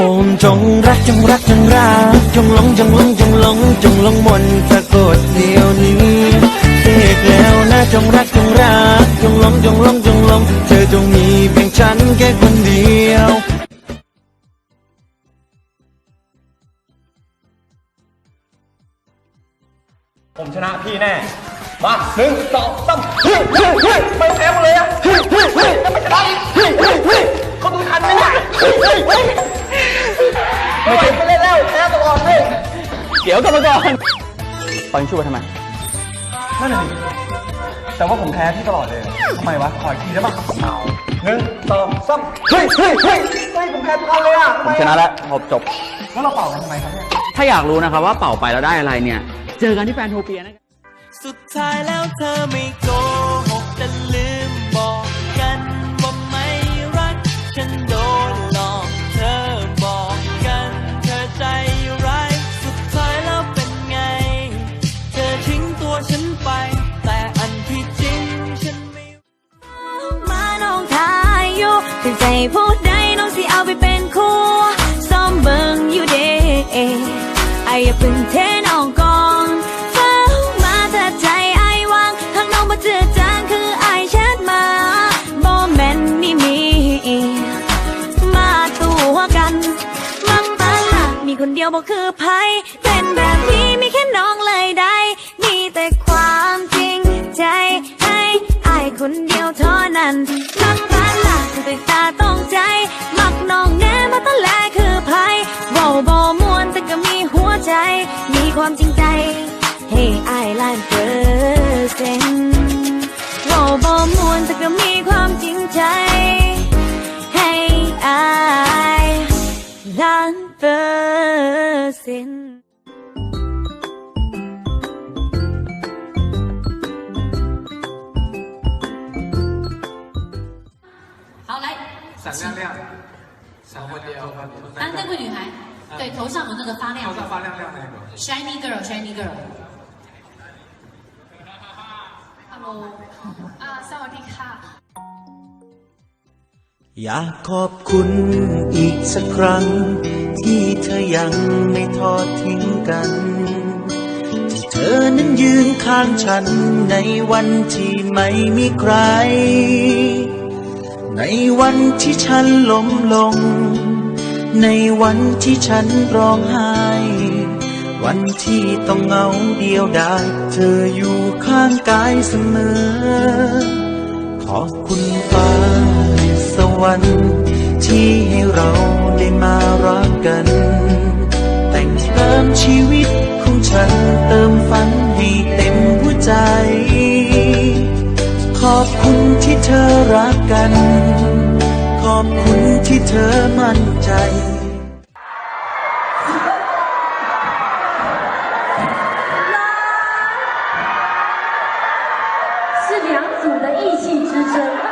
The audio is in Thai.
อมจงรักจงรักจงรักจงหลงจงหลงจงหลงจงหลงมนต์สะกดเดียวนี้เสกแล้วนะจงรักจงรักจงหลงจงหลงจงหลงเธอจงมีเพียงฉันแค่คนเดียวผมชนะพี่แน่ มาหนึ่งสองสามเฮ้ยเฮ้ยเฮ้ยไม่แพ้หมดเลยอะเฮ้ยเฮ้ยเฮ้ยยังไม่ชนะอีก ดี๋ยวกลับมาก่อนตอนนช่วยทำไมนั่นแหละดิแต่ว่าผมแพ้พี่ตลอดเลยทำไมวะขออีกทีได้ปะหนึ่งสองสามเฮ้ยเฮ้ยเฮ้ยเฮ้ยผมแพ้ทุกอันเลยอะผมชนะแล้วจบจบ แล้วเราเป่ากันทำไมครับเนี่ยถ้าอยากรู้นะครับว่าเป่าไปแล้วได้อะไรเนี่ย เจอกันที่แฟนโทเปียนะครับสุดท้ายแล้วเธอไม่โกหก ถึงใจพูดได้น้องสิเอาไปเป็นคู่ซ้อมเบิ่งอยู่เด้ไอ้อย่าเพึ่งเทน้องกองเฝ้ามาถ้าใจไอ้วางทางน้องมาเจือจางคือไอ้แชทมาบ่แม่นนี่มี มาตัวกันมักมาละมีคนเดียวบอกคือไผเป็นแบบนี้มีแค่น้องเลยได้มีแต่ความจริงใจให้ไอายคนเดียวเท่านั้น มีความจริงใจ ให้อายล้านเปอร์เซ็นต์เว้าบ่มวนแต่ก็มีความจริงใจ ให้อายล้านเปอร์เซ็นต์ 好，来，闪亮亮，闪亮亮，啊，那位女孩， 对，头上有那个发亮的发亮亮那个。 ，shiny girl，shiny girl。Hello，啊，สวัสดีค่ะ อยากขอบคุณอีกสักครั้ง ที่เธอยังไม่ทอดทิ้งกัน ที่เธอนั้นยืนข้างฉันในวันที่ไม่มีใคร ในวันที่ฉันล้มลง ในวันที่ฉันร้องไห้ วันที่ต้องเหงาเดียวดายเธออยู่ข้างกายเสมอ ขอบคุณฟ้าสวรรค์ที่ให้เราได้มารักกัน แต่งเติมชีวิตของฉันเติมฝันให้เต็มหัวใจ ขอบคุณที่เธอรักกัน 是两组的义气之争。